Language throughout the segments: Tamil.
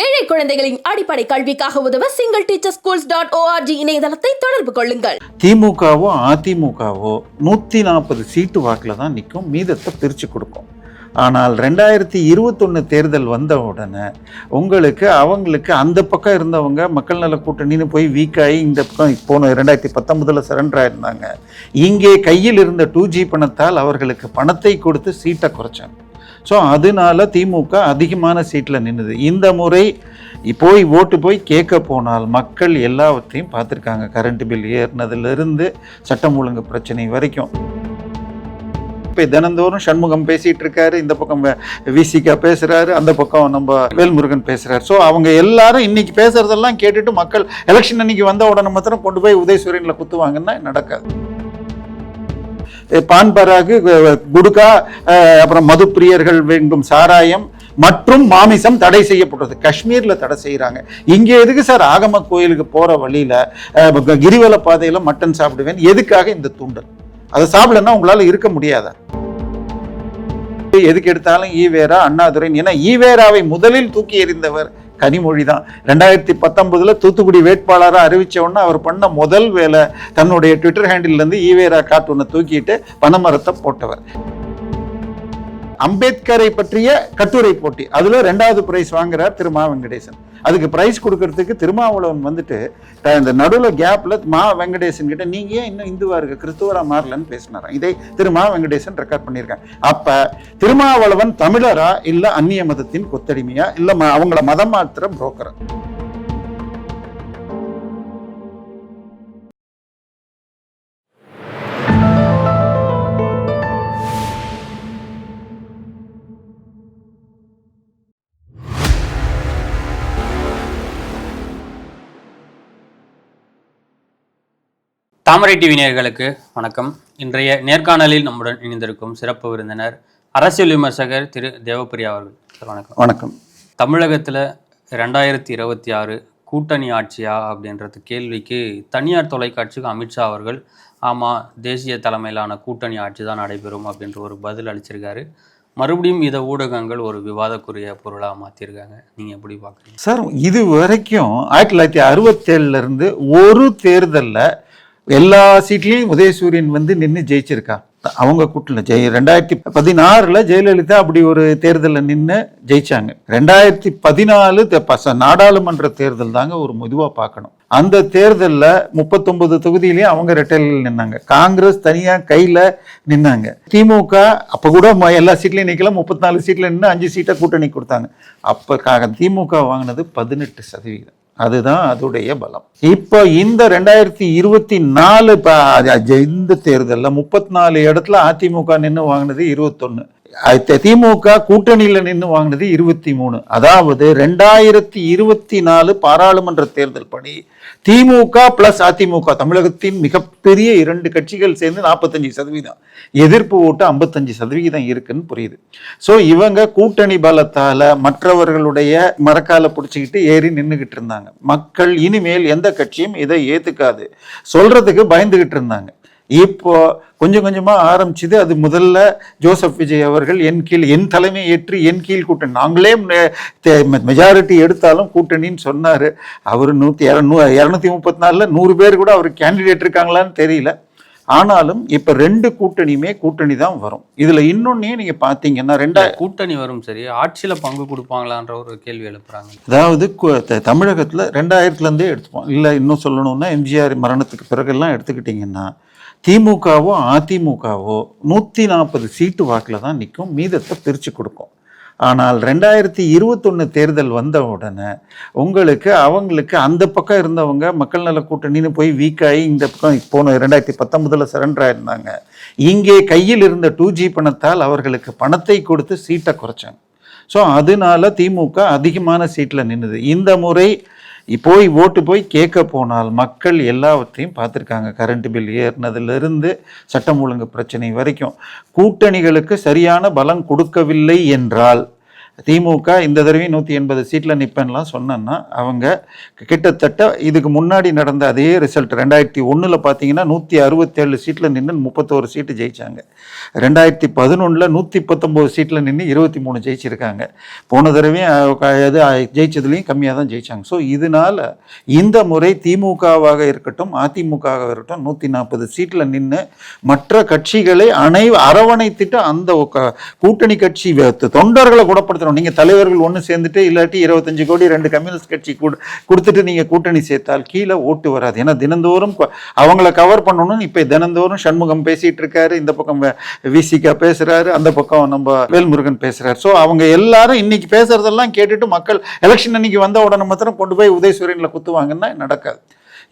ஏழை குழந்தைகளின் அடிப்படை கல்விக்காக உதவ single teacher schools dot org இணையதளத்தை தொடர்பு கொள்ளுங்கள். திமுகவோ அதிமுகவோ நூற்றி நாற்பது சீட்டு வாக்கில் தான் நிற்கும் மீதத்தை பிரித்து கொடுக்கும். ஆனால் ரெண்டாயிரத்தி இருபத்தொன்று தேர்தல் வந்த உடனே உங்களுக்கு அவங்களுக்கு அந்த பக்கம் இருந்தவங்க மக்கள் நல கூட்டணின்னு போய் வீக்காகி இந்த பக்கம் போன ரெண்டாயிரத்தி பத்தொன்பதில் சரண்டர் ஆயிருந்தாங்க. இங்கே கையில் இருந்த டூ ஜி பணத்தால் அவர்களுக்கு பணத்தை கொடுத்து சீட்டை குறைச்சாங்க. ஸோ அதனால திமுக அதிகமான சீட்டில் நின்றுது இந்த முறை போய் ஓட்டு போய் கேட்க போனால் மக்கள் எல்லாவற்றையும் பார்த்துருக்காங்க. கரண்ட் பில் ஏறினதுலேருந்து சட்டம் ஒழுங்கு பிரச்சனை வரைக்கும். இப்போ தினந்தோறும் சண்முகம் பேசிகிட்டு இருக்காரு. இந்த பக்கம் விசிகா பேசுகிறாரு அந்த பக்கம் நம்ம வேல்முருகன் பேசுகிறாரு ஸோ அவங்க எல்லாரும் இன்னைக்கு பேசுகிறதெல்லாம் கேட்டுட்டு மக்கள் எலெக்ஷன் அன்னைக்கு வந்த உடனே மாத்திரம் கொண்டு போய் உதயசூரியனில் குத்துவாங்கன்னா நடக்காது. பான்பராகு குடுகா அஹ், அப்புறம் மது பிரியர்கள் வேண்டும் சாராயம் மற்றும் மாமிசம் தடை செய்யப்பட்டது காஷ்மீர்ல தடை செய்யறாங்க. இங்க எதுக்கு சார் ஆகம கோயிலுக்கு போற வழியில கிரிவல பாதையில மட்டன் சாப்பிடுவேன்? எதுக்காக இந்த தூண்டல்? அதை சாப்பிடலன்னா உங்களால இருக்க முடியாதா? எதுக்கு எடுத்தாலும் ஈவேரா அண்ணாதுரை. ஏன்னா ஈவேராவை முதலில் தூக்கி எறிந்தவர் கனிமொழி தான். ரெண்டாயிரத்தி பத்தொன்பதுல தூத்துக்குடி வேட்பாளராக அறிவிச்ச உடனே அவர் பண்ண முதல் வேலை தன்னுடைய ட்விட்டர் ஹேண்டில் இருந்து ஈவேரா கார்ட்டூனை தூக்கிட்டு பனமரத்தை போட்டவர். அம்பேத்கரை பற்றிய கட்டுரை போட்டி. அதில் ரெண்டாவது பிரைஸ் வாங்குறார் திரு மா வெங்கடேசன். அதுக்கு பிரைஸ் கொடுக்கறதுக்கு திருமாவளவன் வந்துட்டு த- இந்த நடுவில் கேப்பில் மா வெங்கடேசன் கிட்ட நீங்க ஏன் இன்னும் இந்துவாக இருக்க? கிறிஸ்துவரா மாறலன்னு பேசினாராம். இதை திரு மா வெங்கடேசன் ரெக்கார்ட் பண்ணியிருக்காங்க. அப்போ திருமாவளவன் தமிழரா இல்லை அந்நிய மதத்தின் கொத்தடிமையா? இல்லை ம- அவங்கள மதம் மாத்திர புரோக்கரா தாமரை டிவி நேயர்களுக்கு வணக்கம். இன்றைய நேர்காணலில் நம்முடன் இணைந்திருக்கும் சிறப்பு விருந்தினர் அரசியல் விமர்சகர் திரு தேவப்பிரியா அவர்கள். சார் வணக்கம். வணக்கம். தமிழகத்தில் ரெண்டாயிரத்தி இருபத்தி ஆறு கூட்டணி ஆட்சியா அப்படின்றது கேள்விக்கு தனியார் தொலைக்காட்சிக்கு அமித்ஷா அவர்கள் ஆமாம் தேசிய தலைமையிலான கூட்டணி ஆட்சி தான் நடைபெறும் அப்படின்ற ஒரு பதில் அளிச்சிருக்காரு. மறுபடியும் இதை ஊடகங்கள் ஒரு விவாதக்குரிய பொருளாக மாற்றிருக்காங்க நீங்கள் எப்படி பார்க்குறீங்க சார் இது வரைக்கும் ஆயிரத்தி தொள்ளாயிரத்தி அறுபத்தேழுல இருந்து ஒரு தேர்தல்ல எல்லா சீட்லேயும் உதயசூரியன் வந்து நின்று ஜெயிச்சிருக்கா. அவங்க கூட்டில் ஜெய் ரெண்டாயிரத்தி பதினாறில் ஜெயலலிதா அப்படி ஒரு தேர்தலில் நின்று ஜெயிச்சாங்க. ரெண்டாயிரத்தி பதினாலு த- பச- நாடாளுமன்ற தேர்தல் தாங்க ஒரு மெதுவா பார்க்கணும். அந்த தேர்தலில் முப்பத்தொன்பது தொகுதியிலையும் அவங்க ரெட்டையில் நின்னாங்க. காங்கிரஸ் தனியாக கையில் நின்னாங்க. திமுக அப்போ கூட ம- எல்லா சீட்லையும் நிற்கலாம் முப்பத்தி நாலு சீட்டில் நின்று அஞ்சு சீட்டை கூட்டணி கொடுத்தாங்க. அப்போ திமுக வாங்கினது பதினெட்டு சதவீதம். அதுதான் அதோடைய பலம். இப்போ இந்த ரெண்டாயிரத்தி இருபத்தி நாலு இந்த தேர்தலில் முப்பத்தி நாலு இடத்துல அதிமுக நின்று வாங்கினது இருபத்தொன்னு. திமுக கூட்டணியில் நின்று வாங்கினது இருபத்தி மூணு. அதாவது ரெண்டாயிரத்தி இருபத்தி நாலு பாராளுமன்ற தேர்தல் படி திமுக பிளஸ் அதிமுக தமிழகத்தின் மிகப்பெரிய இரண்டு கட்சிகள் சேர்ந்து நாற்பத்தஞ்சு சதவீதம். எதிர்ப்பு ஓட்டு ஐம்பத்தஞ்சு சதவிகிதம் இருக்குன்னு புரியுது. ஸோ இவங்க கூட்டணி பலத்தால் மற்றவர்களுடைய மரக்கால பிடிச்சிக்கிட்டு ஏறி நின்றுக்கிட்டு இருந்தாங்க. மக்கள் இனிமேல் எந்த கட்சியும் இதை ஏற்றுக்காது சொல்கிறதுக்கு பயந்துகிட்டு இருந்தாங்க. இப்போ கொஞ்சம் கொஞ்சமா ஆரம்பிச்சுது அது முதல்ல ஜோசப் விஜய் அவர்கள் என் கீழ் என் தலைமை ஏற்று என் கீழ் கூட்டணி. நாங்களே மெஜாரிட்டி எடுத்தாலும் கூட்டணின்னு சொன்னாரு. அவர் நூத்தி இரநூ இரநூத்தி முப்பத்தி நாலுல நூறு பேர் கூட அவர் கேண்டிடேட் இருக்காங்களான்னு தெரியல. ஆனாலும் இப்ப ரெண்டு கூட்டணியுமே கூட்டணி தான் வரும். இதுல இன்னொன்னே நீங்க பாத்தீங்கன்னா ரெண்டா கூட்டணி வரும் சரி. ஆட்சியில் பங்கு கொடுப்பாங்களான்ற ஒரு கேள்வி எழுப்புறாங்க. அதாவது தமிழகத்துல ரெண்டாயிரத்துல இருந்தே எடுத்துப்போம். இல்ல இன்னும் சொல்லணும்னா எம்ஜிஆர் மரணத்துக்கு பிறகெல்லாம் எடுத்துக்கிட்டிங்கன்னா திமுகவோ அதிமுகவோ நூற்றி நாற்பது சீட்டு வாக்கில் தான் நிற்கும் மீதத்தை பிரித்து கொடுக்கும். ஆனால் ரெண்டாயிரத்தி இருபத்தொன்று தேர்தல் வந்த உடனே உங்களுக்கு அவங்களுக்கு அந்த பக்கம் இருந்தவங்க மக்கள் நல கூட்டணின்னு போய் வீக்காகி இந்த பக்கம் போன ரெண்டாயிரத்தி பத்தொன்பதில் சரண்டர் ஆயிருந்தாங்க. இங்கே கையில் இருந்த டூ ஜி பணத்தால் அவர்களுக்கு பணத்தை கொடுத்து சீட்டை குறைச்சாங்க. ஸோ அதனால திமுக அதிகமான சீட்டில் நின்றுது இந்த முறை போய் ஓட்டு போய் கேட்க போனால் மக்கள் எல்லாவற்றையும் பார்த்துருக்காங்க. கரண்ட் பில் ஏறினதுலேருந்து சட்டம் ஒழுங்கு பிரச்சனை வரைக்கும். கூட்டணிகளுக்கு சரியான பலம் கொடுக்கவில்லை என்றால் திமுக இந்த தடவையும் நூற்றி எண்பது சீட்டில் நிற்பேன்லாம் சொன்னேன்னா அவங்க கிட்டத்தட்ட இதுக்கு முன்னாடி நடந்த அதே ரிசல்ட் ரெண்டாயிரத்தி ஒன்றில் பார்த்தீங்கன்னா நூற்றி அறுபத்தேழு சீட்டில் நின்று முப்பத்தோரு சீட்டு ஜெயிச்சாங்க. ரெண்டாயிரத்தி பதினொன்றில் நூற்றி பத்தொம்போது சீட்டில் நின்று இருபத்தி மூணு ஜெயிச்சிருக்காங்க. போன தடவையும் அஹ், ஜெயிச்சதுலேயும் கம்மியாக தான் ஜெயித்தாங்க ஸோ இதனால் இந்த முறை திமுகவாக இருக்கட்டும் அதிமுகவாக இருக்கட்டும் நூற்றி நாற்பது சீட்டில் நின்று மற்ற கட்சிகளை அனை அரவணைத்துட்டு அந்த கூட்டணி கட்சி தொண்டர்களை தொண்டர்களை குணப்படுத்தணும் நீங்கள் தலைவர்கள் ஒன்று சேர்ந்துட்டு இல்லாட்டி இருபத்தஞ்சு கோடி ரெண்டு கம்யூனிஸ்ட் கட்சி கூட கொடுத்துட்டு நீங்கள் கூட்டணி சேர்த்தால் கீழே ஓட்டு வராது. ஏன்னா தினந்தோறும் அவங்கள கவர் பண்ணணும்னு இப்போ தினந்தோறும் சண்முகம் பேசிகிட்டு இருக்காரு இந்த பக்கம் விசிகா பேசுகிறாரு அந்த பக்கம் நம்ம வேல்முருகன் பேசுகிறார் ஸோ அவங்க எல்லாரும் இன்னைக்கு பேசுறதெல்லாம் கேட்டுட்டு மக்கள் எலெக்ஷன் அன்னைக்கு வந்த உடனே மாத்திரம் கொண்டு போய் உதயசூரியனில் குத்துவாங்கன்னா நடக்காது.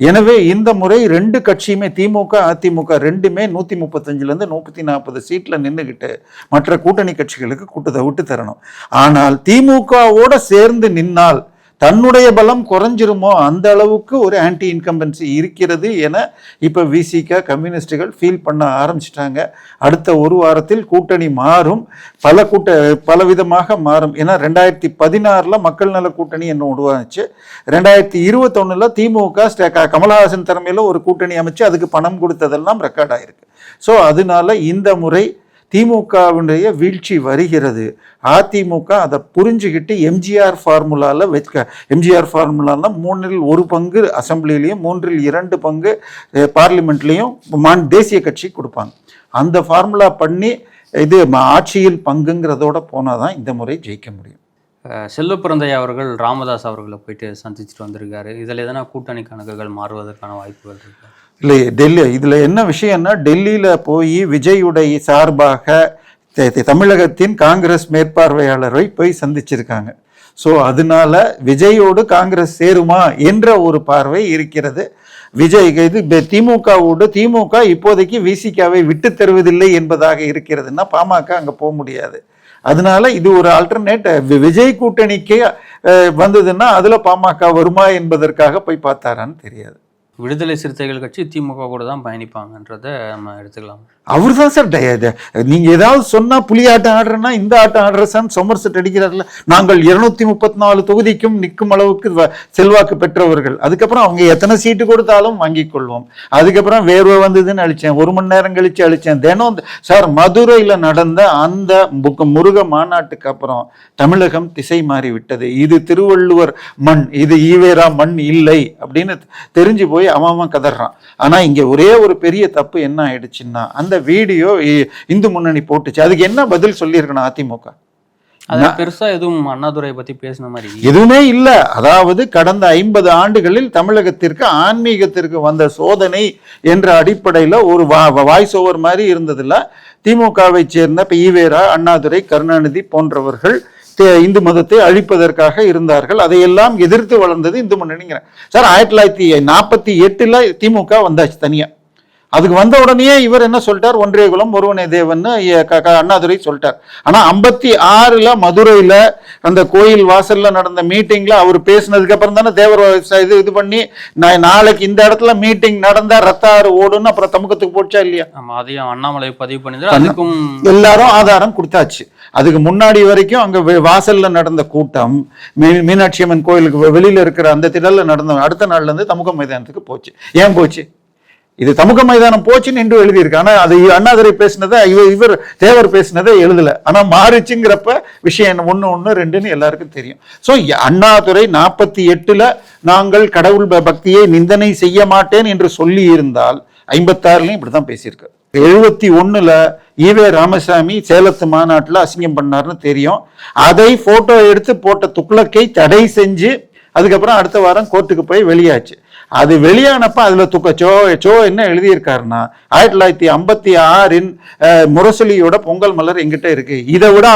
எனவே இந்த முறை ரெண்டு கட்சியுமே திமுக அதிமுக ரெண்டுமே நூற்றி முப்பத்தஞ்சிலிருந்து முப்பத்தி நாற்பது சீட்டில் நின்றுக்கிட்டு மற்ற கூட்டணி கட்சிகளுக்கு கூட்டத்தை விட்டு தரணும். ஆனால் திமுகவோட சேர்ந்து நின்னால் தன்னுடைய பலம் குறைஞ்சிருமோ அந்த அளவுக்கு ஒரு ஆன்டி இன்கம்பன்சி இருக்கிறது என இப்போ விசிகா கம்யூனிஸ்டுகள் ஃபீல் பண்ண ஆரம்பிச்சிட்டாங்க. அடுத்த ஒரு வாரத்தில் கூட்டணி மாறும். பல கூட்ட பல விதமாக மாறும். ஏன்னா ரெண்டாயிரத்தி பதினாறில் மக்கள் நல கூட்டணி என்ன உருவாச்சு? ரெண்டாயிரத்தி இருபத்தொன்னில் திமுக ஸ்டே க- கமலஹாசன் தலைமையில் ஒரு கூட்டணி அமைச்சு அதுக்கு பணம் கொடுத்ததெல்லாம் ரெக்கார்ட் ஆயிருக்கு. ஸோ அதனால இந்த முறை திமுகவினுடைய வீழ்ச்சி வருகிறது. அதிமுக அதை புரிஞ்சுக்கிட்டு எம்ஜிஆர் ஃபார்முலாவில் வச்சுக்க எம்ஜிஆர் ஃபார்முலாவில் மூன்றில் ஒரு பங்கு அசம்பிளிலையும் மூன்றில் இரண்டு பங்கு பார்லிமெண்ட்லேயும் மான் தேசிய கட்சி கொடுப்பாங்க. அந்த ஃபார்முலா பண்ணி இது ஆட்சியில் பங்குங்கிறதோட போனால் தான் இந்த முறை ஜெயிக்க முடியும். அஹ் செல்வப்பிரந்தையா அவர்கள் ராமதாஸ் அவர்களை போயிட்டு சந்திச்சுட்டு வந்திருக்காரு. இதில் எதனா கூட்டணி கணக்குகள் மாறுவதற்கான வாய்ப்புகள் இருக்கு? இல்லை டெல்லி இதில் என்ன விஷயம்னா டெல்லியில் போய் விஜயுடைய சார்பாக தமிழகத்தின் காங்கிரஸ் மேற்பார்வையாளரை போய் சந்திச்சிருக்காங்க. ஸோ அதனால விஜயோடு காங்கிரஸ் சேருமா என்ற ஒரு பார்வை இருக்கிறது. விஜய் இது திமுகவோடு திமுக இப்போதைக்கு விசிகாவை விட்டு தருவதில்லை என்பதாக இருக்கிறதுன்னா பாமக அங்கே போக முடியாது. அதனால இது ஒரு ஆல்டர்னேட் விஜய் கூட்டணிக்கு வந்ததுன்னா அதில் பாமக வருமா என்பதற்காக போய் பார்த்தாரான்னு தெரியாது. விடுதலை சிறுத்தைகள் கட்சி திமுக கூட தான் பயணிப்பாங்கன்றதை நம்ம எடுத்துக்கலாம். அவர் தான் சார் நீங்க ஏதாவது சொன்னா புலி ஆட்டம் ஆடுறேன்னா இந்த ஆட்டம் ஆடுற சார் சொமர்செட் அடிக்கிறார்ல. நாங்கள் இருநூத்தி முப்பத்தி நாலு தொகுதிக்கும் நிற்கும் அளவுக்கு செல்வாக்கு பெற்றவர்கள். அதுக்கப்புறம் அவங்க எத்தனை சீட்டு கொடுத்தாலும் வாங்கிக் கொள்வோம். அதுக்கப்புறம் வேர்வை வந்ததுன்னு அழிச்சேன் ஒரு மணி நேரம் கழிச்சு அழிச்சேன். தினம் சார் மதுரையில் நடந்த அந்த முருக மாநாட்டுக்கு அப்புறம் தமிழகம் திசை மாறி விட்டது இது திருவள்ளுவர் மண் இது ஈவேரா மண் இல்லை அப்படின்னு தெரிஞ்சு போய் அவன் கதறான். ஆனா இங்க ஒரே ஒரு பெரிய தப்பு என்ன ஆயிடுச்சுன்னா அந்த வீடியோ இந்து முன்னணி போட்டுச்சு. அதுக்கு என்ன பதில் சொல்லியிருக்கணும் அதிமுக? அது பெருசா எதுவும் அண்ணாதுரை பத்தி பேசின மாதிரி. எதுவுமே இல்லை. அதாவது கடந்த ஐம்பது ஆண்டுகளில் தமிழகத்திற்கு ஆன்மீகத்திற்கு வந்த சோதனை என்ற அடிப்படையில் ஒரு வாய்ஸ் ஓவர் மாதிரி இருந்ததில்ல. திமுகவை சேர்ந்த இப்போ ஈவேரா அண்ணாதுரை கருணாநிதி போன்றவர்கள் இந்து மதத்தை அழிப்பதற்காக இருந்தார்கள். அதையெல்லாம் எதிர்த்து வளர்ந்தது இந்து முன்னணிங்கிறேன் சார் ஆயிரத்தி தொள்ளாயிரத்தி நாற்பத்தி எட்டுல திமுக வந்தாச்சு தனியா. அதுக்கு வந்த உடனே இவர் என்ன சொல்லிட்டார்? ஒன்றிய குலம் ஒருவனே க- அண்ணாதுரை சொல்லிட்டார். ஆனா ஐம்பத்தி ஆறுல மதுரையில அந்த கோயில் வாசல்ல நடந்த மீட்டிங்ல அவர் பேசினதுக்கு அப்புறம் தானே தேவர் இது இது பண்ணி நான் நாளைக்கு இந்த இடத்துல மீட்டிங் நடந்தா ரத்த ஆறு ஓடுன்னு அப்புறம் தமுகத்துக்கு போச்சா இல்லையா? அதையும் அண்ணாமலை பதிவு பண்ணிதான் அதுக்கும் எல்லாரும் ஆதாரம் கொடுத்தாச்சு. அதுக்கு முன்னாடி வரைக்கும் அங்க வாசல்ல நடந்த கூட்டம் மீ- மீனாட்சி அம்மன் கோயிலுக்கு வெளியில இருக்கிற அந்த திடல்ல நடந்த அடுத்த நாள்ல இருந்து தமுக மைதானத்துக்கு போச்சு. ஏன் போச்சு? இது தமுக மைதானம் போச்சுன்னு என்று எழுதியிருக்கு. ஆனால் அது அண்ணாதுரை பேசினதை இவர் இவர் தேவர் பேசினதை எழுதல. ஆனால் மாறுச்சுங்கிறப்ப விஷயம் என்ன? ஒன்று ரெண்டுன்னு எல்லாருக்கும் தெரியும். ஸோ அண்ணாதுரை நாற்பத்தி எட்டில் நாங்கள் கடவுள் பக்தியை நிந்தனை செய்ய மாட்டேன் என்று சொல்லி இருந்தால் ஐம்பத்தாறுலையும் இப்படி தான் பேசியிருக்கு. எழுபத்தி ஒன்றில் ஈவே ராமசாமி சேலத்து மாநாட்டில் அசிங்கம் பண்ணாருன்னு தெரியும். அதை ஃபோட்டோ எடுத்து போட்ட துக்ளக்கை தடை செஞ்சு அதுக்கப்புறம் அடுத்த வாரம் கோர்ட்டுக்கு போய் வெளியாச்சு. அது வெளியானப்ப அதுல துக்க சோ சோ என்ன எழுதியிருக்காருன்னா ஆயிரத்தி தொள்ளாயிரத்தி ஐம்பத்தி ஆறின் முரசொலியோட பொங்கல் மலர் எங்கிட்ட இருக்கு. இதை விட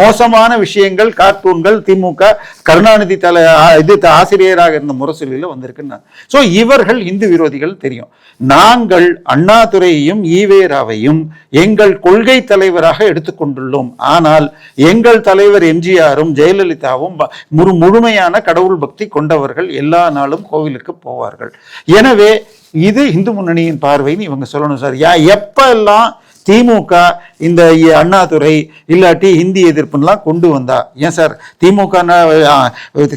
மோசமான விஷயங்கள் கார்ட்டூன்கள் திமுக கருணாநிதி தலை இது ஆசிரியராக இருந்த முரசொலியில வந்திருக்குன்னு. ஸோ இவர்கள் இந்து விரோதிகள் தெரியும். நாங்கள் அண்ணாதுரையையும் ஈவேராவையும் எங்கள் கொள்கை தலைவராக எடுத்துக்கொண்டுள்ளோம். ஆனால் எங்கள் தலைவர் எம்ஜிஆரும் ஜெயலலிதாவும் முழு முழுமையான கடவுள் பக்தி கொண்டவர்கள் எல்லா நாளும் கோவிலுக்கு போவார்கள். எனவே இது இந்து முன்னணியின் பார்வைன்னு இவங்க சொல்லணும் சார். யா எப்பெல்லாம் திமுக இந்த அண்ணாதுரை இல்லாட்டி ஹிந்தி எதிர்ப்புலாம் கொண்டு வந்தா? ஏன் சார்? திமுக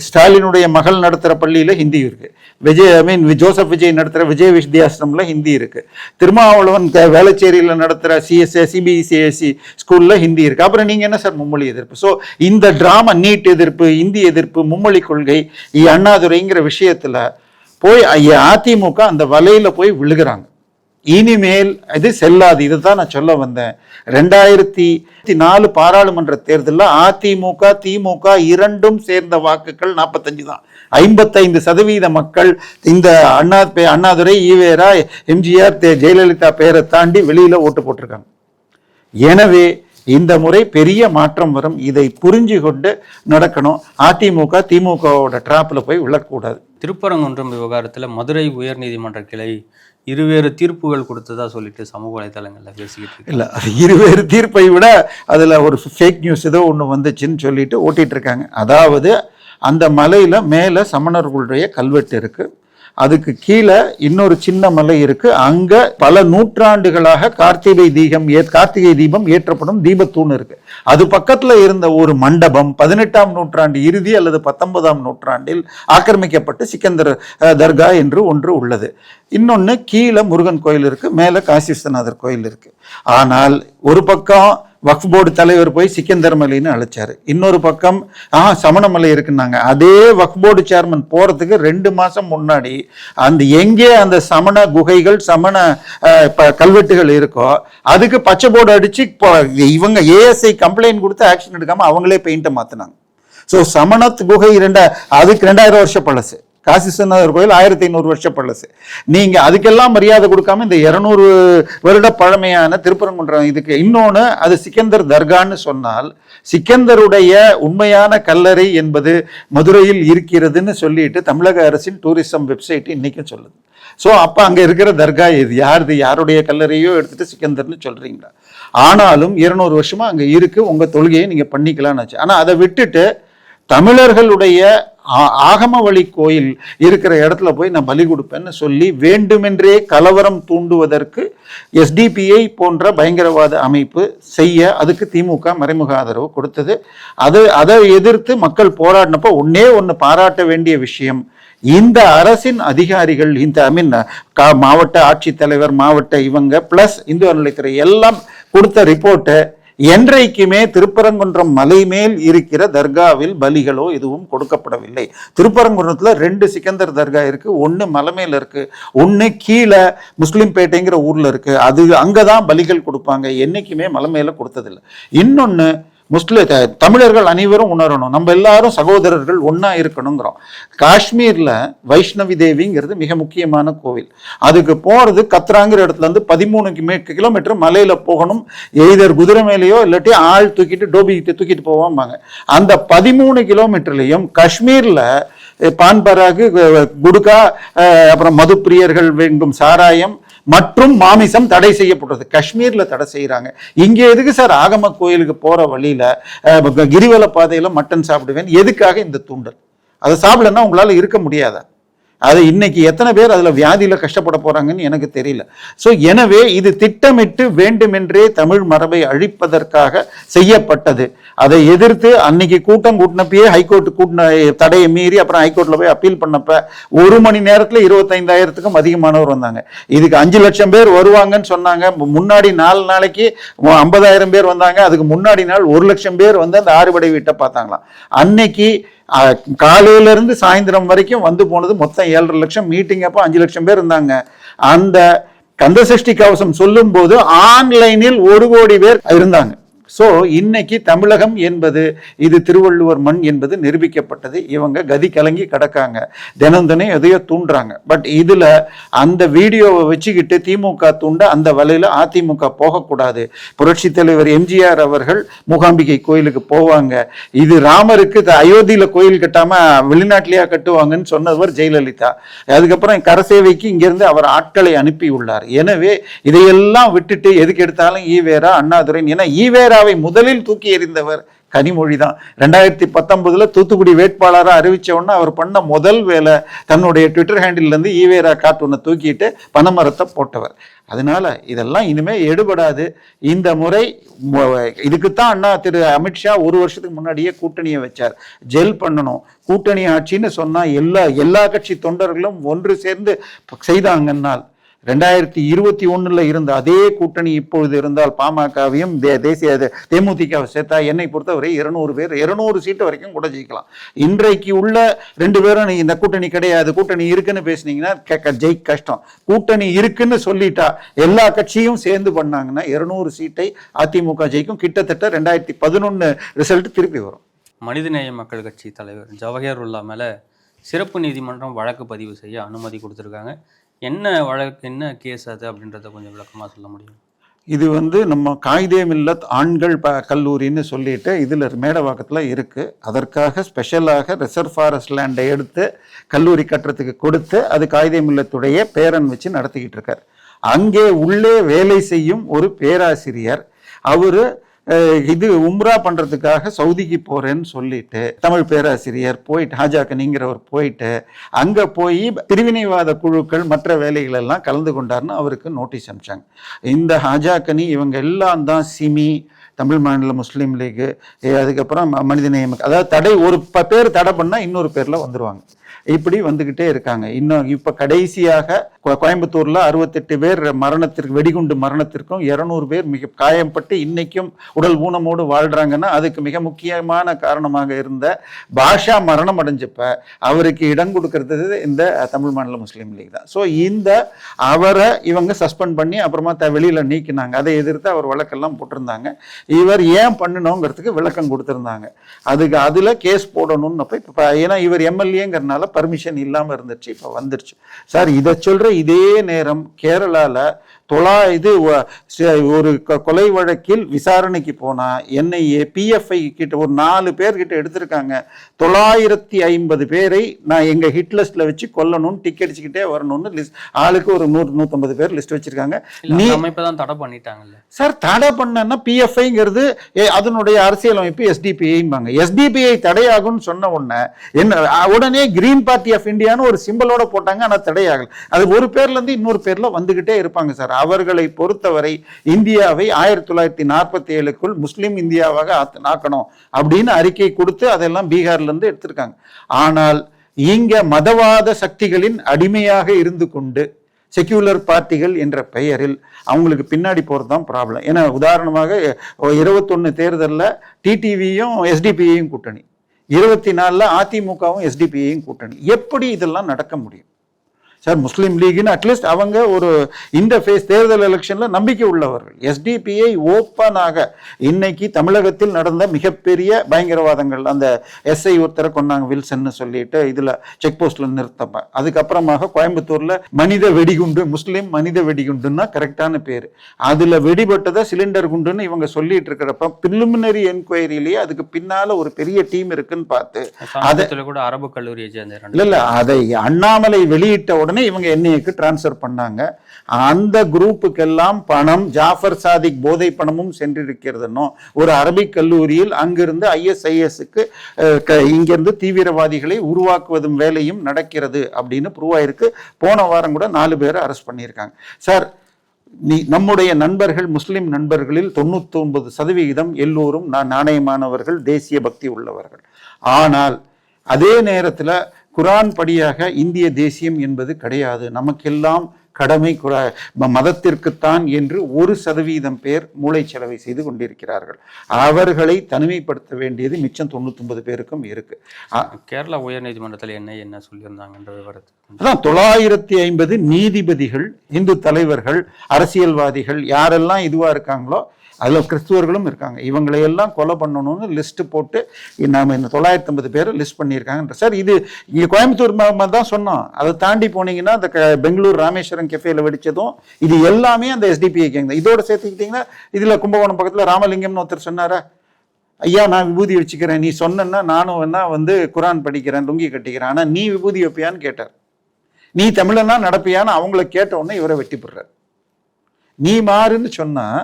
ஸ்டாலினுடைய மகள் நடத்துகிற பள்ளியில் ஹிந்தி இருக்கு. விஜய் ஐ மீன் ஜோசப் விஜய் நடத்துகிற விஜய் வித்யாசிரமில் ஹிந்தி இருக்கு. திருமாவளவன் வேளச்சேரியில் நடத்துகிற சிஎஸ்ஏ சிபிசிஎஸ்சி ஸ்கூலில் ஹிந்தி இருக்கு. அப்புறம் நீங்கள் என்ன சார் மும்மொழி எதிர்ப்பு? ஸோ இந்த ட்ராமா நீட் எதிர்ப்பு இந்தி எதிர்ப்பு மும்மொழி கொள்கை அண்ணாதுரைங்கிற விஷயத்தில் போய் ஐயா அதிமுக அந்த வலையில போய் விழுகிறாங்க. இனிமேல் இது செல்லாது. இதுதான் நான் சொல்ல வந்தேன். ரெண்டாயிரத்தி நாலு பாராளுமன்ற தேர்தலில் அதிமுக திமுக இரண்டும் சேர்ந்த வாக்குகள் நாற்பத்தஞ்சு தான். ஐம்பத்தைந்து சதவீத மக்கள் இந்த அண்ணா பே- அண்ணாதுரை ஈவேரா எம்ஜிஆர் தே- ஜெயலலிதா பெயரை தாண்டி வெளியில ஓட்டு போட்டிருக்காங்க. எனவே இந்த முறை பெரிய மாற்றம் வரும். இதை புரிஞ்சு கொண்டு நடக்கணும். அதிமுக திமுகவோட டிராப்ல போய் விழக்கூடாது. திருப்பரங்குன்றம் விவகாரத்துல மதுரை உயர்நீதிமன்ற கிளை இருவேறு தீர்ப்புகள் கொடுத்ததா சொல்லிட்டு சமூக வலைதளங்கள்ல பேசிக்கிட்டு இல்ல அது இருவேறு தீர்ப்பை விட அதுல ஒரு ஃபேக் நியூஸ் ஏதோ ஒண்ணு வந்துச்சுன்னு சொல்லிட்டு ஓட்டிட்டு இருக்காங்க. அதாவது அந்த மலையில மேல சமணர்களுடைய கல்வெட்டு இருக்கு. அதுக்கு கீழே இன்னொரு சின்ன மலை இருக்கு. அங்க பல நூற்றாண்டுகளாக கார்த்திகை தீபம் ஏ கார்த்திகை தீபம் ஏற்றப்படும் தீபத்தூண் இருக்கு. அது பக்கத்துல இருந்த ஒரு மண்டபம் பதினெட்டாம் நூற்றாண்டு இறுதி அல்லது பத்தொன்பதாம் நூற்றாண்டில் ஆக்கிரமிக்கப்பட்டு சிக்கந்தர் தர்கா என்று ஒன்று உள்ளது. இன்னொன்று கீழே முருகன் கோயில் இருக்கு மேலே காசி விஸ்வநாதர் கோயில் இருக்கு. ஆனால் ஒரு பக்கம் வக்ஃப் போர்டு தலைவர் போய் சிக்கந்தர் மலைன்னு அழைச்சாரு. இன்னொரு பக்கம் ஆ சமணமலை இருக்குன்னாங்க. அதே வக்ஃப் போர்டு சேர்மன் போறதுக்கு ரெண்டு மாசம் முன்னாடி அந்த எங்கே அந்த சமண குகைகள் சமண கல்வெட்டுகள் இருக்கோ அதுக்கு பச்சை போர்டு அடிச்சு இப்போ இவங்க ஏஎஸ்ஐ கம்ப்ளைண்ட் கொடுத்து ஆக்ஷன் எடுக்காம அவங்களே பெயிண்ட்டை மாத்தினாங்க. ஸோ சமணத் குகை ரெண்டா அதுக்கு ரெண்டாயிரம் வருஷம் பழசு. காசி விஸ்வநாதர் கோயில் ஆயிரத்தி ஐநூறு வருஷம் பழசு. நீங்க அதுக்கெல்லாம் மரியாதை கொடுக்காம இந்த இருநூறு வருட பழமையான திருப்பரங்குன்றம் இதுக்கு இன்னொன்று அது சிக்கந்தர் தர்கான்னு சொன்னால் சிக்கந்தருடைய உண்மையான கல்லறை என்பது மதுரையில் இருக்கிறதுன்னு சொல்லிட்டு தமிழக அரசின் டூரிசம் வெப்சைட் இன்னைக்கும் சொல்லுது. ஸோ அப்போ அங்கே இருக்கிற தர்கா இது யாருது? யாருடைய கல்லறையோ எடுத்துட்டு சிக்கந்தர்னு சொல்கிறீங்களா ஆனாலும் இருநூறு வருஷமாக அங்கே இருக்குது உங்கள் தொழுகையை நீங்கள் பண்ணிக்கலாம்னு ஆச்சு ஆனால் அதை விட்டுட்டு தமிழர்களுடைய ஆகம வழி கோயில் இருக்கிற இடத்துல போய் நான் பலி கொடுப்பேன்னு சொல்லி வேண்டுமென்றே கலவரம் தூண்டுவதற்கு எஸ்டிபிஐ போன்ற பயங்கரவாத அமைப்பு செய்ய அதுக்கு திமுக மறைமுக ஆதரவு கொடுத்தது. அது அதை எதிர்த்து மக்கள் போராடினப்போ ஒன்னே ஒன்று பாராட்ட வேண்டிய விஷயம். இந்த அரசின் அதிகாரிகள் இந்த ஐ மீன் மாவட்ட ஆட்சித்தலைவர் மாவட்ட இவங்க பிளஸ் இந்து அறநிலைத்துறை எல்லாம் கொடுத்த ரிப்போர்ட்டை என்றைக்குமே திருப்பரங்குன்றம் மலை மேல் இருக்கிற தர்காவில் பலிகளோ எதுவும் கொடுக்கப்படவில்லை. திருப்பரங்குன்றத்தில் ரெண்டு சிக்கந்தர் தர்கா இருக்கு ஒன்று மலை மேல இருக்கு ஒன்று கீழே முஸ்லீம்பேட்டைங்கிற ஊர்ல இருக்கு. அது அங்கதான் பலிகள் கொடுப்பாங்க. என்னைக்குமே மலை மேல கொடுத்ததில்லை. இன்னொன்று முஸ்லிம் த- தமிழர்கள் அனைவரும் உணரணும். நம்ம எல்லாரும் சகோதரர்கள் ஒன்றா இருக்கணுங்கிறோம். காஷ்மீரில் வைஷ்ணவி தேவிங்கிறது மிக முக்கியமான கோவில். அதுக்கு போகிறது கத்ராங்கிற இடத்துல இருந்து பதிமூணு கிலோமீட்டர் மலையில் போகணும். எய்தர் குதிரை மேலேயோ இல்லாட்டி ஆள் தூக்கிட்டு டோபிக்கிட்டு தூக்கிட்டு போவாம்பாங்க. அந்த பதிமூணு கிலோமீட்டர்லேயும் காஷ்மீரில் பான்பராகு குடுக்கா குடுகா அப்புறம் மது பிரியர்கள் வேண்டும் சாராயம் மற்றும் மாமிசம் தடை செய்யப்படுறது காஷ்மீர்ல தடை செய்யறாங்க. இங்க எதுக்கு சார் ஆகம கோயிலுக்கு போற வழியில கிரிவல பாதையில மட்டன் சாப்பிடுவேன் எதுக்காக இந்த தூண்டல்? அதை சாப்பிடலன்னா உங்களால இருக்க முடியாதா? அது இன்னைக்கு எத்தனை பேர் அதுல வியாதியில கஷ்டப்பட போறாங்கன்னு எனக்கு தெரியல. சோ எனவே இது திட்டமிட்டு வேண்டுமென்றே தமிழ் மரபை அழிப்பதற்காக செய்யப்பட்டது. அதை எதிர்த்து அன்னைக்கு கூட்டம் கூட்டினப்பயே ஹைகோர்ட் கூட்டின தடையை மீறி அப்புறம் ஹைகோர்ட்டில் போய் அப்பீல் பண்ணப்ப ஒரு மணி நேரத்தில் இருபத்தைந்தாயிரத்துக்கும் அதிகமானவர் வந்தாங்க. இதுக்கு அஞ்சு லட்சம் பேர் வருவாங்கன்னு சொன்னாங்க. முன்னாடி நாலு நாளைக்கு ஐம்பதாயிரம் பேர் வந்தாங்க. அதுக்கு முன்னாடி நாள் ஒரு லட்சம் பேர் வந்து அந்த ஆறுபடை வீட்டை பார்த்தாங்களாம். அன்னைக்கு காலையிலேருந்து சாயந்தரம் வரைக்கும் வந்து போனது மொத்தம் ஏழரை லட்சம். மீட்டிங் அப்போ அஞ்சு லட்சம் பேர் இருந்தாங்க. அந்த கந்தசஷ்டி கவசம் சொல்லும் போது ஆன்லைனில் ஒரு கோடி பேர் இருந்தாங்க. ஸோ இன்னைக்கு தமிழகம் என்பது இது திருவள்ளுவர் மண் என்பது நிரூபிக்கப்பட்டது. இவங்க கதி கலங்கி கிடக்காங்க. தினந்தனே எதையோ தூண்டுறாங்க. பட் இதில் அந்த வீடியோவை வச்சுக்கிட்டு திமுக தூண்ட அந்த வலையில் அதிமுக போகக்கூடாது. புரட்சி தலைவர் எம்ஜிஆர் அவர்கள் மூகாம்பிகை கோயிலுக்கு போவாங்க. இது ராமருக்கு த- கோயில் கட்டாமல் வெளிநாட்டிலேயா கட்டுவாங்கன்னு சொன்னவர் ஜெயலலிதா. அதுக்கப்புறம் கரசேவைக்கு இங்கேருந்து அவர் ஆட்களை அனுப்பி உள்ளார் எனவே இதையெல்லாம் விட்டுட்டு எதுக்கு எடுத்தாலும் ஈவேரா அண்ணாதுரை ஏன்னா இந்தியாவை முதலில் தூக்கி எறிந்தவர் கனிமொழி தான் ரெண்டாயிரத்தி பத்தொன்பதுல தூத்துக்குடி வேட்பாளராக அறிவிச்ச உடனே அவர் பண்ண முதல் வேலை தன்னுடைய ட்விட்டர் ஹேண்டில்லேருந்து ஈவேரா கார்ட்டூனை தூக்கிட்டு பனைமரத்தை போட்டவர். அதனால இதெல்லாம் இனிமே எடுபடாது. இந்த முறை இதுக்குத்தான் அண்ணா திரு அமித்ஷா ஒரு வருஷத்துக்கு முன்னாடியே கூட்டணியை வச்சார். ஜெல் பண்ணணும். கூட்டணி ஆட்சின்னு சொன்னா எல்லா எல்லா கட்சி தொண்டர்களும் ஒன்று சேர்ந்து செய்தாங்கன்னால் ரெண்டாயிரத்தி இருபத்தி ஒன்றில் இருந்த அதே கூட்டணி இப்பொழுது இருந்தால் பாமகவையும் தே- தேசிய தேமுதிகவை சேர்த்தா என்னை பொறுத்தவரை இருநூறு பேர் இருநூறு சீட்டு வரைக்கும் கூட ஜெயிக்கலாம். இன்றைக்கு உள்ள ரெண்டு பேரும் நீ இந்த கூட்டணி கிடையாது கூட்டணி இருக்குன்னு பேசுனீங்கன்னா கேட்க ஜெயிக்க கஷ்டம். கூட்டணி இருக்குன்னு சொல்லிட்டா எல்லா கட்சியும் சேர்ந்து பண்ணாங்கன்னா இருநூறு சீட்டை அதிமுக ஜெயிக்கும். கிட்டத்தட்ட ரெண்டாயிரத்தி பதினொன்று ரிசல்ட் திருப்பி வரும். மனிதநேய மக்கள் கட்சி தலைவர் ஜவஹருல்லா மேலே சிறப்பு நீதிமன்றம் வழக்கு பதிவு செய்ய அனுமதி கொடுத்துருக்காங்க. என்ன வழக்கு என்ன கேஸ் அது அப்படின்றத கொஞ்சம் விளக்கமாக சொல்ல முடியும்? இது வந்து நம்ம காயிதே மில்லத் ஆண்கள் ப கல்லூரின்னு சொல்லிட்டு இதில் மேடவாக்கத்தில் இருக்குது அதற்காக ஸ்பெஷலாக ரிசர்வ் ஃபாரஸ்ட் லேண்டை எடுத்து கல்லூரி கட்டுறதுக்கு கொடுத்து அது காயிதே மில்லத்துடைய பேரன் வச்சு நடத்திக்கிட்டு இருக்கார். அங்கே உள்ளே வேலை செய்யும் ஒரு பேராசிரியர். அவர் இது உம்ரா பண்ணுறதுக்காக சவுதிக்கு போகிறேன்னு சொல்லிட்டு தமிழ் பேராசிரியர் போயிட்டு ஹாஜாக்கனிங்கிறவர் போயிட்டு அங்கே போய் பிரிவினைவாத குழுக்கள் மற்ற வேலைகளெல்லாம் கலந்து கொண்டார்னு அவருக்கு நோட்டீஸ் அனுப்பிச்சாங்க. இந்த ஹாஜாக்கனி இவங்க எல்லாம் தான் சிமி தமிழ் மாநில முஸ்லீம் லீகு அதுக்கப்புறம் ம- மனிதநேய அதாவது தடை ஒரு ப- பேர் தடை பண்ணால் இன்னொரு பேரில் வந்துடுவாங்க இப்படி வந்துக்கிட்டே இருக்காங்க. இன்னும் இப்போ கடைசியாக கோ- கோயம்புத்தூர்ல அறுபத்தெட்டு பேர் மரணத்திற்கு வெடிகுண்டு மரணத்திற்கும் இருநூறு பேர் மிக காயம்பட்டு இன்னைக்கும் உடல் ஊனமோடு வாழ்றாங்கன்னா அதுக்கு மிக முக்கியமான காரணமாக இருந்த பாஷா மரணம் அடைஞ்சப்ப அவருக்கு இடம் கொடுக்கறது இந்த தமிழ் மாநில முஸ்லீம் லீக் தான். ஸோ இந்த அவரை இவங்க சஸ்பெண்ட் பண்ணி அப்புறமா த வெளியில நீக்கினாங்க. அதை எதிர்த்து அவர் வழக்கெல்லாம் போட்டிருந்தாங்க. இவர் ஏன் பண்ணணுங்கிறதுக்கு விளக்கம் கொடுத்துருந்தாங்க. அதுக்கு அதுல கேஸ் போடணும்னு இப்போ ஏன்னா இவர் எம்எல்ஏங்கிறனால பர்மிஷன் இல்லாம இருந்துச்சு இப்போ வந்துருச்சு. சார் இதை சொல்ற இதே நேரம் கேரளால தொலா இது ஒரு கொலை வழக்கில் விசாரணைக்கு போனா என்ஐஏ பிஎஃப்ஐ கிட்ட ஒரு நாலு பேர் கிட்ட எடுத்திருக்காங்க. தொள்ளாயிரத்தி ஐம்பது பேரை நான் எங்க ஹிட் லிஸ்ட்ல வச்சு கொல்லணும்னு டிக்கெட் அடிச்சுக்கிட்டே வரணும்னு லிஸ்ட் ஆளுக்கு ஒரு நூறு நூத்தம்பது பேர் லிஸ்ட் வச்சிருக்காங்க. நீ அமைப்பை தான் தடை பண்ணிட்டாங்கல்ல. சார் தடை பண்ணனா பிஎஃப்ஐங்கிறது அதனுடைய அரசியலமைப்பு எஸ்டிபிஐம்பாங்க எஸ்டிபிஐ தடையாகும்னு சொன்ன உடனே என்ன உடனே கிரீன் பார்ட்டி ஆஃப் இந்தியான்னு ஒரு சிம்பலோட போட்டாங்க ஆனால் தடையாகல. அது ஒரு பேர்ல இருந்து இன்னொரு பேர்ல வந்துகிட்டே இருப்பாங்க சார். அவர்களை பொறுத்தவரை இந்தியாவை ஆயிரத்தி தொள்ளாயிரத்தி நாற்பத்தி ஏழுக்குள் முஸ்லீம் இந்தியாவாக ஆத்து- ஆக்கணும் அப்படின்னு அறிக்கை கொடுத்து அதெல்லாம் பீகார்லேருந்து எடுத்திருக்காங்க. ஆனால் இங்க மதவாத சக்திகளின் அடிமையாக இருந்து கொண்டு செக்யூலர் பார்ட்டிகள் என்ற பெயரில் அவங்களுக்கு பின்னாடி போகிறது தான் ப்ராப்ளம் ஏன்னா உதாரணமாக இருபத்தொன்று தேர்தலில் டிடிவியும் எஸ்டிபிஐயும் கூட்டணி. இருபத்தி நாலில் அதிமுகவும் எஸ்டிபிஐயும் கூட்டணி. எப்படி இதெல்லாம் நடக்க முடியும்? சார் முஸ்லீம் லீக்னு அட்லீஸ்ட் அவங்க ஒரு இந்த ஃபேஸ் தேர்தல் எலெக்ஷன்ல நம்பிக்கை உள்ளவர்கள். எஸ்டிபிஐ ஓப்பனாக இன்னைக்கு தமிழகத்தில் நடந்த மிகப்பெரிய பயங்கரவாதங்கள் அந்த எஸ்ஐ ஒருத்தரை கொண்டாங்க வில்சன்னு சொல்லிட்டு இதுல செக் போஸ்ட்ல நிறுத்தப்ப. அதுக்கப்புறமாக கோயம்புத்தூர்ல மனித வெடிகுண்டு முஸ்லீம் மனித வெடிகுண்டுன்னா கரெக்டான பேர். அதுல வெடிபட்டதை சிலிண்டர் குண்டுன்னு இவங்க சொல்லிட்டு இருக்கிறப்ப பிலிமினரி என்கொயரியிலேயே அதுக்கு பின்னால ஒரு பெரிய டீம் இருக்குன்னு பார்த்து சமீபத்தில் கூட அரபு கல்லூரியை சேர்ந்த இல்ல இல்ல அதை அண்ணாமலை வெளியிட்ட உடனே இவங்க என்ஐஏக்கு டிரான்ஸ்ஃபர் பண்ணாங்க. அந்த குரூப்புக்கெல்லாம் பணம் ஜாஃபர் சாதிக் போதை பணமும் சென்றிருக்கிறதுனோ ஒரு அரபிக் கல்லூரியில் அங்கிருந்து ஐஎஸ்ஐஎஸ்க்கு இங்கிருந்து தீவிரவாதிகளை உருவாக்குவதும் வேலையும் நடக்கிறது அப்படின்னு ப்ரூவ் ஆயிருக்கு போன வாரம் கூட நாலு பேரை அரெஸ்ட் பண்ணியிருக்காங்க. சார் நீ நம்முடைய நண்பர்கள் முஸ்லிம் நண்பர்களில் தொண்ணூத்தொன்பது சதவிகிதம் எல்லோரும் நான் நாணயமானவர்கள் தேசிய பக்தி உள்ளவர்கள். ஆனால் அதே நேரத்தில் குரான் படியாக இந்திய தேசியம் என்பது கிடையாது. நமக்கெல்லாம் கடமை மதத்திற்குத்தான் என்று ஒரு சதவீதம் பேர் மூளைச்சலவை செய்து கொண்டிருக்கிறார்கள். அவர்களை தனிமைப்படுத்த வேண்டியது மிச்சம் தொண்ணூத்தொன்பது பேருக்கும் இருக்கு. கேரளா உயர்நீதிமன்றத்தில் என்ன என்ன சொல்லியிருந்தாங்கன்ற விவரத்தை அதான் தொள்ளாயிரத்தி ஐம்பது நீதிபதிகள் இந்து தலைவர்கள் அரசியல்வாதிகள் யாரெல்லாம் இதுவா இருக்காங்களோ அதில் கிறிஸ்துவர்களும் இருக்காங்க. இவங்களை எல்லாம் கொலை பண்ணணும்னு லிஸ்ட்டு போட்டு நம்ம இந்த தொள்ளாயிரத்தி ஐம்பது பேரை லிஸ்ட் பண்ணியிருக்காங்கன்ற சார் இது இங்கே கோயம்புத்தூர் மாதிரி தான் சொன்னோம். அதை தாண்டி போனீங்கன்னா அந்த பெங்களூர் ராமேஸ்வரம் கெஃபேல வெடிச்சதும் இது எல்லாமே அந்த எஸ்டிபிஐ கேங் தான். இதோட சேர்த்துக்கிட்டிங்கன்னா இதில் கும்பகோணம் பக்கத்தில் ராமலிங்கம்னு ஒருத்தர் சொன்னாரா? ஐயா நான் விபூதி வச்சுக்கிறேன். நீ சொன்னேன்னா நானும் வேணா வந்து குரான் படிக்கிறேன் லுங்கி கட்டிக்கிறேன். ஆனால் நீ விபூதி வைப்பியான்னு கேட்டார். நீ தமிழனா நடப்பியான்னு அவங்கள கேட்ட உடனே இவரை வெட்டி போடுறார். நீ மாறுன்னு சொன்னால்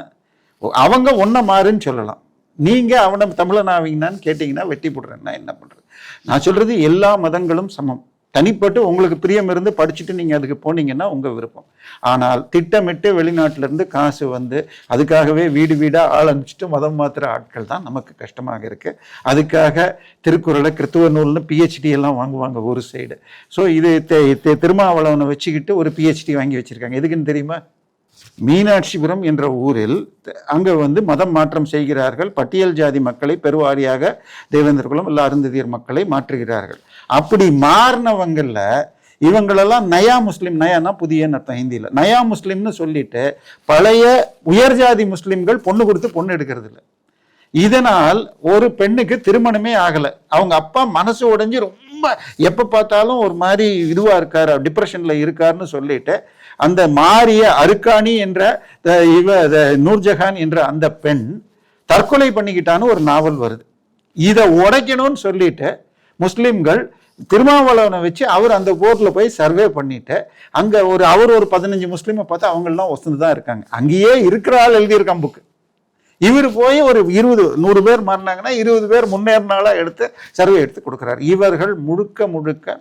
அவங்க ஒன்றை மாறுன்னு சொல்லலாம். நீங்கள் அவனை தமிழன் ஆவீங்கன்னு கேட்டிங்கன்னா வெட்டி போடுறேன். நான் என்ன பண்ணுறது நான் சொல்கிறது எல்லா மதங்களும் சமம். தனிப்பட்டு உங்களுக்கு பிரியம் இருந்து படிச்சுட்டு நீங்கள் அதுக்கு போனீங்கன்னா உங்கள் விருப்பம். ஆனால் திட்டமிட்டு வெளிநாட்டிலேருந்து காசு வந்து அதுக்காகவே வீடு வீடாக ஆள் அனுப்பிச்சிட்டு மதம் மாத்திர ஆட்கள் தான் நமக்கு கஷ்டமாக இருக்குது அதுக்காக திருக்குறளை கிறித்துவ நூல்னு பிஹெச்டி எல்லாம் வாங்குவாங்க ஒரு சைடு ஸோ இது திருமாவளவனை வச்சுக்கிட்டு ஒரு பிஹெச்டி வாங்கி வச்சுருக்காங்க. எதுக்குன்னு தெரியுமா? மீனாட்சிபுரம் என்ற ஊரில் அங்கே வந்து மதம் மாற்றம் செய்கிறார்கள். பட்டியல் ஜாதி மக்களை பெருவாரியாக தேவேந்திர குலம் இல்ல அருந்ததியர் மக்களை மாற்றுகிறார்கள். அப்படி மாறினவங்களில் இவங்களெல்லாம் நயா முஸ்லீம் நயானா புதியன்னு அர்த்தம் ஹிந்தியில். நயா முஸ்லீம்னு சொல்லிட்டு பழைய உயர் ஜாதி முஸ்லீம்கள் பொண்ணு கொடுத்து பொண்ணு எடுக்கிறது இல்லை இதனால் ஒரு பெண்ணுக்கு திருமணமே ஆகலை. அவங்க அப்பா மனசு உடைஞ்சு ரொம்ப எப்போ பார்த்தாலும் ஒரு மாதிரி இதுவாக இருக்கார் டிப்ரெஷனில் இருக்காருன்னு சொல்லிட்டு அந்த மாறிய அருக்காணி என்ற இவ நூர்ஜஹான் என்ற அந்த பெண் தற்கொலை பண்ணிக்கிட்டான்னு ஒரு நாவல் வருது. இதை உடைக்கணும்னு சொல்லிட்டு முஸ்லீம்கள் திருமாவளவனை வச்சு அவர் அந்த போர்ட்டில் போய் சர்வே பண்ணிட்டு அங்கே ஒரு அவர் ஒரு பதினஞ்சு முஸ்லீமை பார்த்து அவங்கெல்லாம் ஒசந்து தான் இருக்காங்க. அங்கேயே இருக்கிற ஆள் எழுதியிருக்கான் புக்கு இவர் போய் ஒரு இருபது நூறு பேர் மாறினாங்கன்னா இருபது பேர் முன்னேறினாலா எடுத்து சர்வே எடுத்து கொடுக்குறாரு. இவர்கள் முழுக்க முழுக்க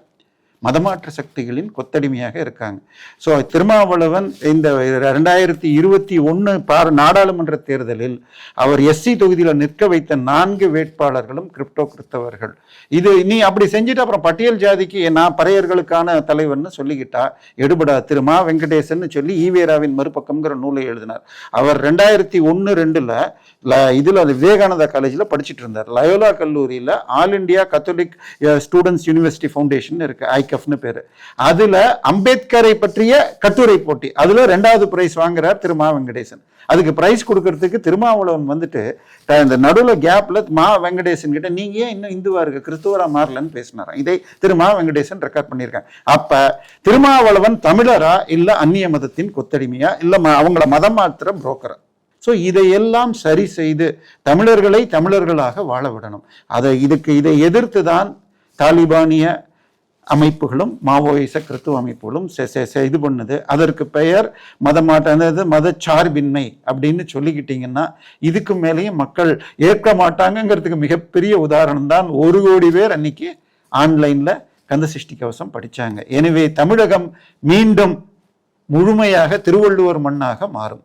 மதமாற்ற சக்திகளின் கொத்தடிமையாக இருக்காங்க. ஸோ திருமாவளவன் இந்த ரெண்டாயிரத்தி இருபத்தி ஒன்று பார் நாடாளுமன்ற தேர்தலில் அவர் எஸ்சி தொகுதியில் நிற்க வைத்த நான்கு வேட்பாளர்களும் கிரிப்டோ கிறிஸ்தவர்கள். இது நீ அப்படி செஞ்சுட்டு அப்புறம் பட்டியல் ஜாதிக்கு நான் பறையர்களுக்கான தலைவர்னு சொல்லிக்கிட்டா எடுபடா திருமா வெங்கடேசன் சொல்லி ஈவேராவின் மறுபக்கம்ங்கிற நூலை எழுதினார். அவர் ரெண்டாயிரத்தி ஒன்று ரெண்டில் இதில் விவேகானந்தா காலேஜில் படிச்சுட்டு இருந்தார். லயோலா கல்லூரியில் all India Catholic students university foundation இருக்கு. கஃப்னு பேர். அதில் அம்பேத்கரை பற்றிய கட்டுரை போட்டி. அதில் ரெண்டாவது ப்ரைஸ் வாங்குறார் திரு மா வெங்கடேசன். அதுக்கு ப்ரைஸ் கொடுக்கறதுக்கு திருமாவளவன் வந்துட்டு த- இந்த நடுவில் கேப்ல மா வெங்கடேசன் கிட்ட நீங்க ஏன் இன்னும் இந்துவாக இருக்க? கிறிஸ்துவரா மாறலன்னு பேசினாராம். இதை திரு மா வெங்கடேசன் ரெக்கார்ட் பண்ணியிருக்காங்க. அப்ப திருமாவளவன் தமிழரா இல்லை அந்நிய மதத்தின் கொத்தடிமையா? இல்ல ம- அவங்கள மதம் மாத்திர புரோக்கரா ஸோ இதையெல்லாம் சரி செய்து தமிழர்களை தமிழர்களாக வாழ விடணும். அதை இதுக்கு இதை எதிர்த்து தான் தாலிபானிய அமைப்புகளும் மாவோயிச கிறித்துவ அமைப்புகளும் செ- இது பண்ணுது. அதற்கு பெயர் மதமாட்ட மத மதச்சார்பின்மை அப்படின்னு சொல்லிக்கிட்டீங்கன்னா இதுக்கு மேலேயும் மக்கள் ஏற்க மாட்டாங்கங்கிறதுக்கு மிகப்பெரிய உதாரணம் தான் ஒரு கோடி பேர் அன்னைக்கு ஆன்லைன்ல கந்த சிருஷ்டி கவசம் படித்தாங்க எனவே தமிழகம் மீண்டும் முழுமையாக திருவள்ளுவர் மண்ணாக மாறும்.